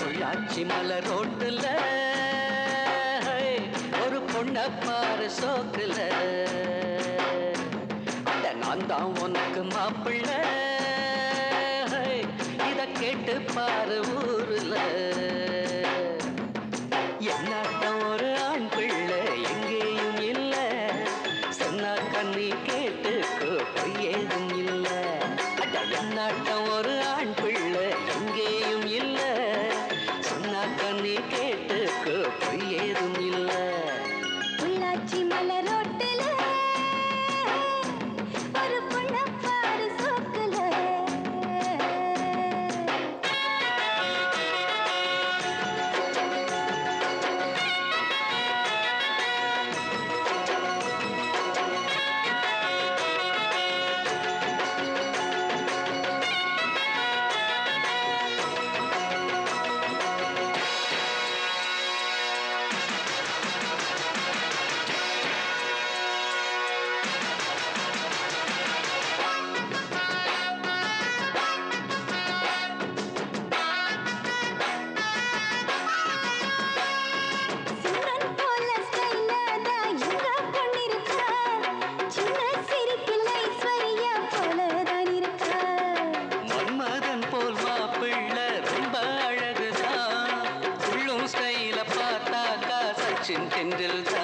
பொள்ளாச்சி மலை ரோட்டுல. ஒரு பொண்ண பாரு சோக்குல. அட நான் தான் உனக்கு மாப்பிள்ள. இதை கேட்டு பாரு ஊருல. chintindil cha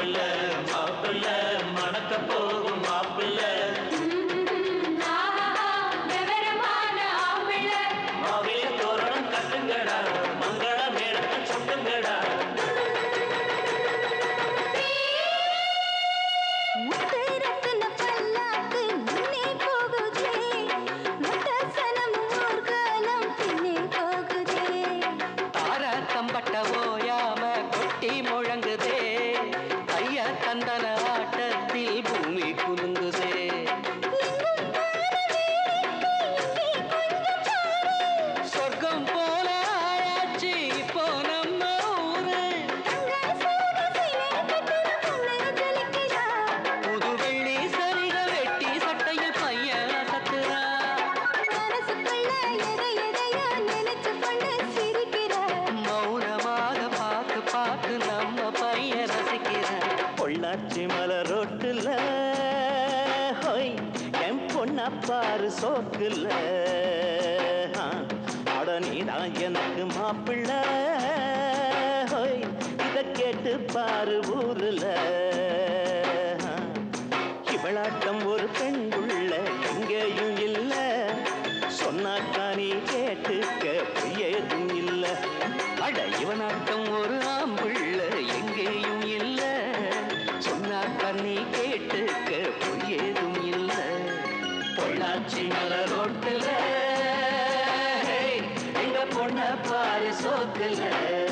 வெல்ல மீனாட்சி மலரோட்டுல ஹொய் என் பொண்ணா பாரு சோக்குல. அட நீதான் எனக்கு மாப்பிள்ள. ஹொய் இதை கேட்டு பாரு ஊருல. இவளாட்டம் ஒரு பெண் உள்ள எங்கேயும் இல்ல. சொன்னாக்கா நீ கேட்டுக்க பொய்யதும் இல்ல. அட இவனாட்டம் ஒரு ஆம்புள்ள எங்கேயும் எங்க பொண்ண பாரு சோக்குல